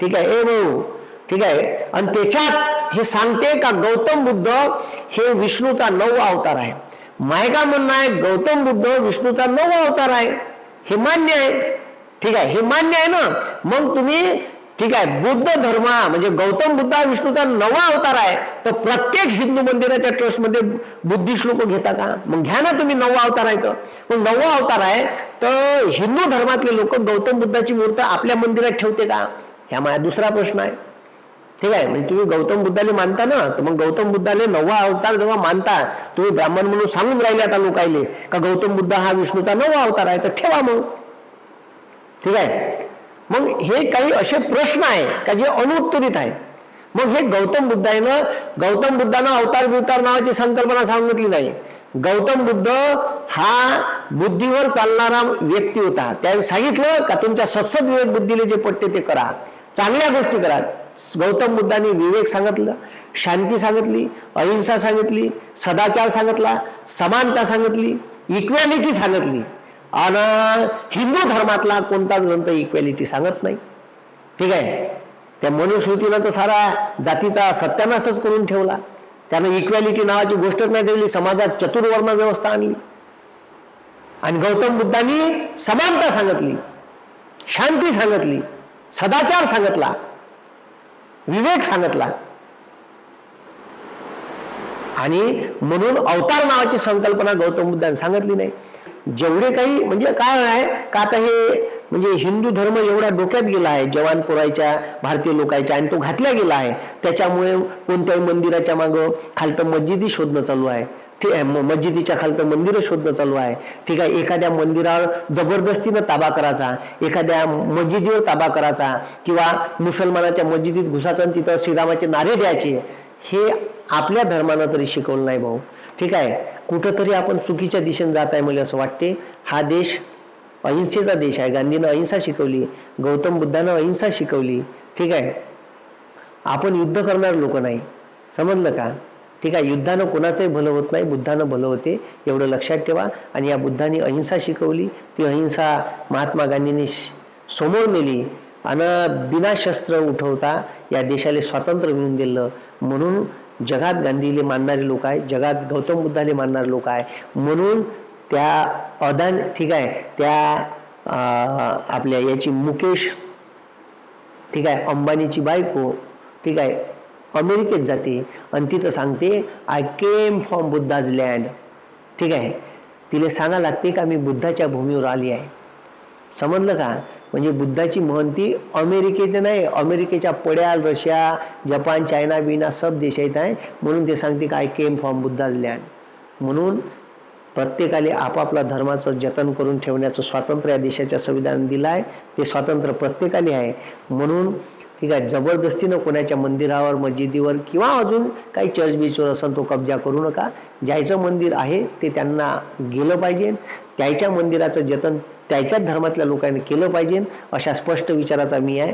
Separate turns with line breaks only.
ठीक आहे? ए भाऊ ठीक आहे? आणि त्याच्यात हे सांगते का गौतम बुद्ध हे विष्णूचा नऊ अवतार आहे. मायका म्हणणं आहे गौतम बुद्ध विष्णूचा नऊ अवतार आहे. हे मान्य आहे. ठीक आहे? हे मान्य आहे ना? मग तुम्ही ठीक आहे बुद्ध धर्म म्हणजे गौतम बुद्ध हा विष्णूचा नवा अवतार आहे. तर प्रत्येक हिंदू मंदिराच्या ट्रस्टमध्ये बुद्धिस्ट लोक घेता का मग घ्या ना तुम्ही नवा अवतार आहे तर मग नवा अवतार आहे तर हिंदू धर्मातले लोक गौतम बुद्धाची मूर्त आपल्या मंदिरात ठेवते का? ह्या माझा दुसरा प्रश्न आहे. ठीक आहे म्हणजे तुम्ही गौतम बुद्धाले मानता ना तर मग गौतम बुद्धाले नवा अवतार जेव्हा मानता तुम्ही ब्राह्मण म्हणून सांगून राहिले आता लोकायले का गौतम बुद्ध हा विष्णूचा नवा अवतार आहे तर ठेवा मग. ठीक आहे मग हे काही असे प्रश्न आहे का जे अनुत्तरित आहे. मग हे गौतम बुद्धानं गौतम बुद्धानं अवतार बिवतार नावाची संकल्पना सांगितली नाही. गौतम बुद्ध हा बुद्धीवर चालणारा व्यक्ती होता. त्याने सांगितलं का तुमच्या सत्सद विवेक बुद्धीले जे पटते ते करा. चांगल्या गोष्टी करा गौतम बुद्धाने विवेक सांगितलं शांती सांगितली अहिंसा सांगितली सदाचार सांगितला समानता सांगितली इक्वॅलिटी सांगितली. आणि हिंदू धर्मातला कोणताच ग्रंथ इक्वॅलिटी सांगत नाही. ठीक आहे? त्या मनुस्मृतीनं तर सारा जातीचा सत्यानाशच करून ठेवला. त्यानं इक्वॅलिटी नावाची गोष्टच नाही ठेवली समाजात चतुर्वर्ण व्यवस्था आणली. आणि गौतम बुद्धांनी समानता सांगितली शांती सांगितली. सदाचार सांगितला विवेक सांगितला. आणि म्हणून अवतार नावाची संकल्पना गौतम बुद्धांनी सांगितली नाही. जेवढे काही म्हणजे काय आहे का आता हे म्हणजे हिंदू धर्म एवढा डोक्यात गेला आहे जवान पुरायच्या भारतीय लोकांच्या आणि तो घातला गेला आहे. त्याच्यामुळे कोणत्याही मंदिराच्या मागं खालतं मस्जिदी शोधणं चालू आहे. मस्जिदीच्या खालतं मंदिरं शोधणं चालू आहे. ठीक आहे एखाद्या मंदिरावर जबरदस्तीनं ताबा करायचा एखाद्या मस्जिदीवर ताबा करायचा किंवा मुसलमानाच्या मस्जिदीत घुसायचं आणि तिथं श्रीरामाचे नारे द्यायचे हे आपल्या धर्मानं तरी शिकवलं नाही भाऊ. ठीक आहे कुठंतरी आपण चुकीच्या दिशेने जात आहे मला असं वाटते. हा देश अहिंसेचा देश आहे. गांधीनं अहिंसा शिकवली गौतम बुद्धानं अहिंसा शिकवली. ठीक आहे आपण युद्ध करणार लोक नाही. समजलं का? ठीक आहे युद्धानं कोणाचंही भलं होत नाही बुद्धानं भलं होते एवढं लक्षात ठेवा. आणि या बुद्धाने अहिंसा शिकवली ती अहिंसा महात्मा गांधींनी समोर नेली आणि बिना शस्त्र उठवता या देशाला स्वातंत्र्य मिळून दिलं. म्हणून जगात गांधीले मानणारे लोक आहे जगात गौतम बुद्धाने मानणारे लोक आहे म्हणून त्या अदान ठीक आहे त्या आपल्या याची मुकेश ठीक आहे अंबानीची बायको ठीक आहे अमेरिकेत जाते. आणि तिथं सांगते I came from Buddha's land ठीक आहे? तिला सांगा लागते का मी बुद्धाच्या भूमीवर आली आहे. समजलं का? म्हणजे बुद्धाची महंती अमेरिकेत नाही अमेरिकेच्या पड्याल रशिया जपान चायना बिना सब देश येत आहे. म्हणून ते सांगते का I came from Buddha's land म्हणून प्रत्येकाले आपापला धर्माचं जतन करून ठेवण्याचं स्वातंत्र्य या देशाच्या संविधान दिलं आहे ते स्वातंत्र्य प्रत्येकाले आहे. म्हणून ठीक आहे जबरदस्तीनं कोणाच्या मंदिरावर मस्जिदीवर किंवा अजून काही चर्च बीचवर असेल तो कब्जा करू नका. ज्याचं मंदिर आहे ते त्यांना गेलं पाहिजे. त्याच्या मंदिराचं जतन त्याच्याच धर्मातल्या लोकांनी केलं पाहिजे. अशा स्पष्ट विचाराचा मी आहे.